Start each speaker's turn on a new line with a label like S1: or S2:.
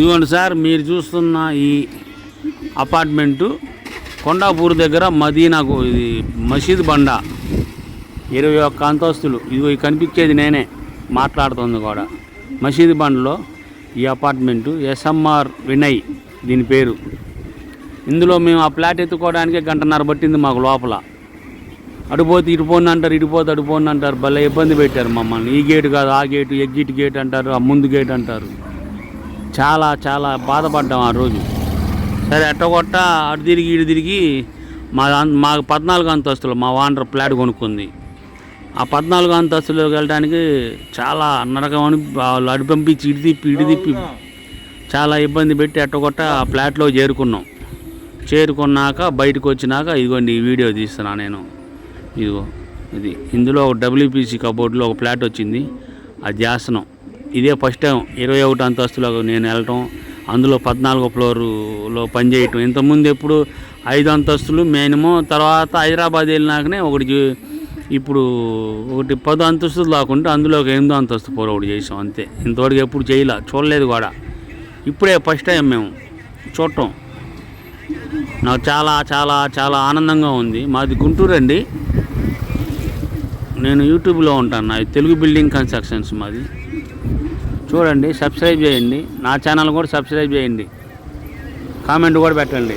S1: ఇవ్వండి సార్ మీరు చూస్తున్న ఈ అపార్ట్మెంటు కొండాపూర్ దగ్గర మదీనాకు ఇది మసీద్ బండ. ఇరవై ఒక్క అంతస్తులు. ఇదిగో కనిపించేది నేనే మాట్లాడుతుంది కూడా. మసీద్ బండలో ఈ అపార్ట్మెంటు ఎస్ఎంఆర్ వినయ్ దీని పేరు. ఇందులో మేము ఆ ఫ్లాట్ ఎత్తుకోవడానికి గంటన్నర పట్టింది మాకు లోపల. అడిపోతే ఇటుపోను అంటారు ఇటుపోతే అడిపోను అంటారు. భలే ఇబ్బంది పెట్టారు మమ్మల్ని. ఈ గేటు కాదు ఆ గేటు ఎగ్జిట్ గేట్ అంటారు ఆ ముందు గేట్ అంటారు. చాలా చాలా బాధపడ్డాం ఆ రోజు. సరే ఎట్టగొట్ట అటు తిరిగి ఇటు తిరిగి మా మా పద్నాలుగు అంతస్తులు మా వాండర్ ఫ్లాట్ కొనుక్కుంది. ఆ పద్నాలుగు అంతస్తులోకి వెళ్ళడానికి చాలా నరకమని వాళ్ళు అటు పంపించి ఇటు తిప్పి ఇటు తిప్పి చాలా ఇబ్బంది పెట్టి ఎట్టగొట్ట ఆ ఫ్లాట్లో చేరుకున్నాం. చేరుకున్నాక బయటకు వచ్చినాక ఇదిగోండి ఈ వీడియో తీస్తున్నా నేను. ఇదిగో ఇది. ఇందులో ఒక డబ్ల్యూపీసీ కబోర్డ్లో ఒక ఫ్లాట్ వచ్చింది. అది చేస్తున్నాం. ఇదే ఫస్ట్ టైం ఇరవై ఒకటి అంతస్తులో నేను వెళ్ళటం అందులో పద్నాలుగో ఫ్లోర్లో పనిచేయటం. ఇంతకుముందు ఎప్పుడు ఐదు అంతస్తులు మినిమం తర్వాత హైదరాబాద్ వెళ్ళినాకనే ఒకటి ఇప్పుడు ఒకటి పది అంతస్తులు దాకుంటే అందులో ఒక ఎనిమిదో అంతస్తు పోరు ఒకటి చేసాం అంతే. ఇంతవరకు ఎప్పుడు చేయలే చూడలేదు కూడా. ఇప్పుడే ఫస్ట్ టైం మేము చూడటం. నాకు చాలా చాలా చాలా ఆనందంగా ఉంది. మాది గుంటూరు అండి. నేను యూట్యూబ్లో ఉంటాను. నాది తెలుగు బిల్డింగ్ కన్స్ట్రక్షన్స్ మాది. చూడండి సబ్స్క్రైబ్ చేయండి. నా ఛానల్ కూడా సబ్స్క్రైబ్ చేయండి. కామెంట్ కూడా పెట్టండి.